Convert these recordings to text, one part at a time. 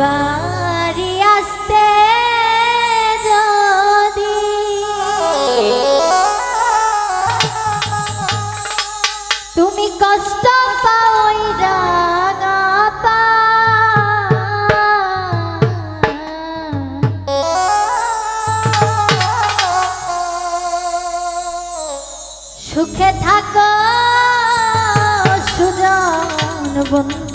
বাড়ি আসতে যদি তুমি কষ্ট পাওই রাঙা পা। সুখে থাকো সুজন বন্ধু।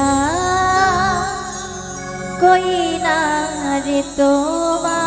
আ কই না রে তোমার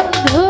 বন্ধুরে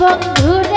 বন্ধুরে